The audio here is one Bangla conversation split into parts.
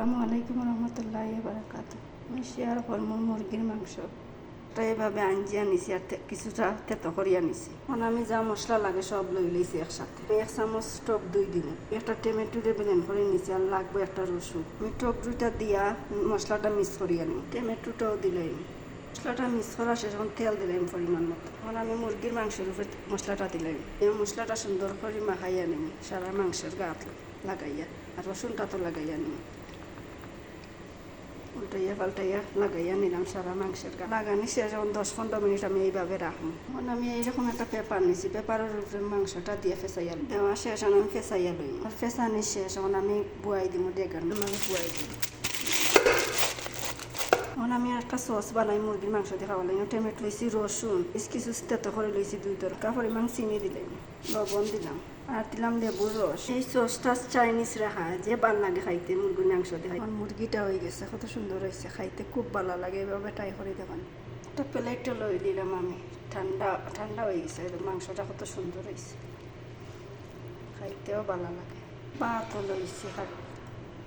আসসালামু আলাইকুম রহমতুল্লাহ বারাকাত আমি শেয়ার করব মুরগির মাংস। তো এইভাবে আনজি আনিছি আর কিছুটা তেতো করি আনিছি। এখন আমি যা মশলা লাগে সব লই লইছি একসাথে। এক চামচ টক দুই দিব একটা টমেটো দিয়ে ব্লেন্ড করে নিছি আর লাগবে একটা রসুন। আমি টক দুইটা দিয়া মশলাটা মিক্স করি আনি টমেটোটাও দিলাম। মশলাটা মিক্স করা শেষ, এখন তেল দিলাম পরিমাণ মতো। এখন আমি মুরগির মাংসের উপরে মশলাটা দিলাম। এই মশলাটা সুন্দর করে মাখাইয়া নিম। সারা মাংসের গাত লাগাইয়া। আর রসুনটা তো লাগাইয়া নিম। উল্টাইয়া পাল্টাইয়া লাগাইয়া নিলাম, সারা মাংসের গা। লাগানি যখন দশ পনেরো মিনিট আমি এইভাবে রাখব মানে আমি এইরকম একটা পেপার নিছি, পেপারের উপরে মাংসটা দিয়ে ফেসাইয়া। দেওয়া শেষ আমি ফেসাইয়া লই। আর ফেসানি শেষ এখন আমি বুয়াই দিব ডেগার আমি বুয়াই দিব এখন আমি একটা সস বানাই, মুরগির মাংস দিয়ে খাওয়া লাগে। টমেটো লইছি রসুন কিছু তেতো করে লইছি দুই দরকা পরিমাণ চিনি দিলাম, লবণ দিলাম, আর দিলাম লেবুর রস। এই সসটা চাইনিজ রাখা যে ভালো লাগে খাইতে, মুরগির মাংস দিয়ে আমার মুরগিটা হয়ে গেছে, কত সুন্দর হয়েছে খাইতে, খুব ভালো লাগে, এভাবে ট্রাই করে দেবেন একটা প্লেটটা লই দিলাম আমি, ঠান্ডা ঠান্ডা হয়ে গেছে মাংসটা কত সুন্দর হয়েছে। খাইতেও ভালো লাগে। ভাতও লইছি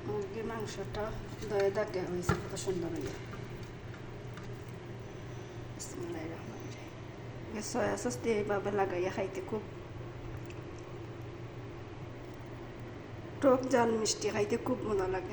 মুরগির মাংসটা দয়ে দাগে হয়েছে, কত সুন্দর হয়ে বিসমিল্লাহির রহমানির রহিম। এই সয়া সস দিয়ে এইভাবে লাগাইয়া খাইতে খুব টক জাল মিষ্টি খাইতে খুব মজা লাগে